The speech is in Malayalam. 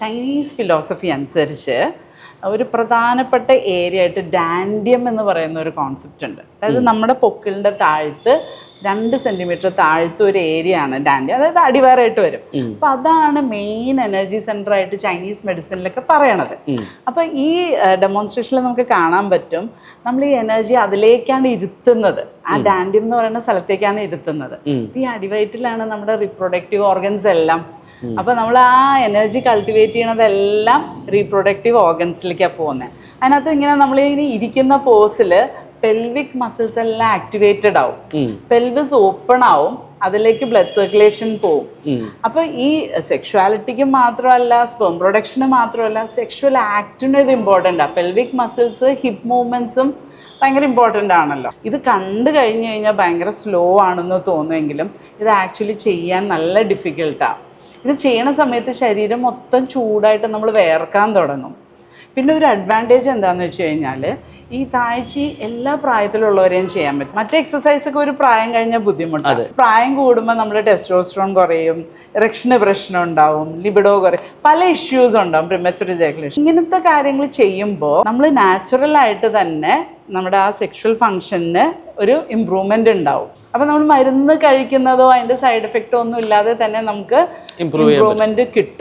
ചൈനീസ് ഫിലോസഫി അനുസരിച്ച് ഒരു പ്രധാനപ്പെട്ട ഏരിയ ആയിട്ട് ഡാൻഡിയം എന്ന് പറയുന്ന ഒരു കോൺസെപ്റ്റ് ഉണ്ട്. അതായത് നമ്മുടെ പൊക്കിളിന്റെ താഴ്ത്ത് രണ്ട് സെന്റിമീറ്റർ താഴ്ത്ത് ഒരു ഏരിയ ആണ് ഡാൻഡിയം അതായത് അടിവാരായിട്ട് വരും. അപ്പം അതാണ് മെയിൻ എനർജി സെന്റർ ആയിട്ട് ചൈനീസ് മെഡിസിനിലൊക്കെ പറയണത്. അപ്പോൾ ഈ ഡെമോൺസ്ട്രേഷനിൽ നമുക്ക് കാണാൻ പറ്റും നമ്മൾ ഈ എനർജി അതിലേക്കാണ് ഇരുത്തുന്നത്. ആ ഡാൻഡിയം എന്ന് പറയുന്ന സ്ഥലത്തേക്കാണ് ഇരുത്തുന്നത്. ഈ അടിവയറ്റിലാണ് നമ്മുടെ റിപ്രൊഡക്റ്റീവ് ഓർഗൻസ് എല്ലാം അപ്പൊ നമ്മൾ ആ എനർജി കൾട്ടിവേറ്റ് ചെയ്യണതെല്ലാം റീപ്രൊഡക്റ്റീവ് ഓർഗൻസിലേക്കാണ് പോകുന്നത് അതിനകത്ത് ഇങ്ങനെ നമ്മൾ ഇനി ഇരിക്കുന്ന പോസിൽ പെൽവിക് മസിൽസ് എല്ലാം ആക്ടിവേറ്റഡ് ആവും. പെൽവിസ് ഓപ്പൺ ആവും അതിലേക്ക് ബ്ലഡ് സർക്കുലേഷൻ പോവും. അപ്പൊ ഈ സെക്ഷുവാലിറ്റിക്ക് മാത്രമല്ല സ്പെം പ്രൊഡക്ഷന് മാത്രമല്ല സെക്ഷുവൽ ആക്ടിന് ഇത് ഇമ്പോർട്ടന്റ് ആണ് പെൽവിക് മസിൽസ് ഹിപ്പ് മൂവ്മെന്റ്സും ഭയങ്കര ഇമ്പോർട്ടന്റ് ആണല്ലോ. ഇത് കണ്ടു കഴിഞ്ഞു കഴിഞ്ഞാൽ ഭയങ്കര സ്ലോ ആണെന്ന് തോന്നുമെങ്കിലും ഇത് ആക്ച്വലി ചെയ്യാൻ നല്ല ഡിഫിക്കൽട്ടാണ് ഇത് ചെയ്യണ സമയത്ത് ശരീരം മൊത്തം ചൂടായിട്ട് നമ്മൾ വേർക്കാൻ തുടങ്ങും. പിന്നെ ഒരു അഡ്വാന്റേജ് എന്താണെന്ന് വെച്ച് കഴിഞ്ഞാൽ ഈ താഴ്ചി എല്ലാ പ്രായത്തിലുള്ളവരെയും ചെയ്യാൻ പറ്റും. മറ്റേ എക്സസൈസ് ഒക്കെ ഒരു പ്രായം കഴിഞ്ഞാൽ ബുദ്ധിമുട്ടാണ് പ്രായം കൂടുമ്പോൾ നമ്മുടെ ടെസ്റ്റോസ്ട്രോൺ കുറയും ഇറക്ഷന് പ്രശ്നം ഉണ്ടാവും ലിബിഡോ കുറയും പല ഇഷ്യൂസ് ഉണ്ടാവും പ്രിമച്ചുറി ജാക്കുലേഷൻ ഇങ്ങനത്തെ കാര്യങ്ങൾ ചെയ്യുമ്പോൾ നമ്മൾ നാച്ചുറൽ ആയിട്ട് തന്നെ നമ്മുടെ ആ സെക്ഷൽ ഫങ്ഷന് ഒരു ഇമ്പ്രൂവ്മെന്റ് ഉണ്ടാവും. അപ്പം നമ്മൾ മരുന്ന് കഴിക്കുന്നതോ അതിന്റെ സൈഡ് എഫക്റ്റോ ഒന്നും ഇല്ലാതെ തന്നെ നമുക്ക് ഇമ്പ്രൂവ്മെന്റ് കിട്ടും.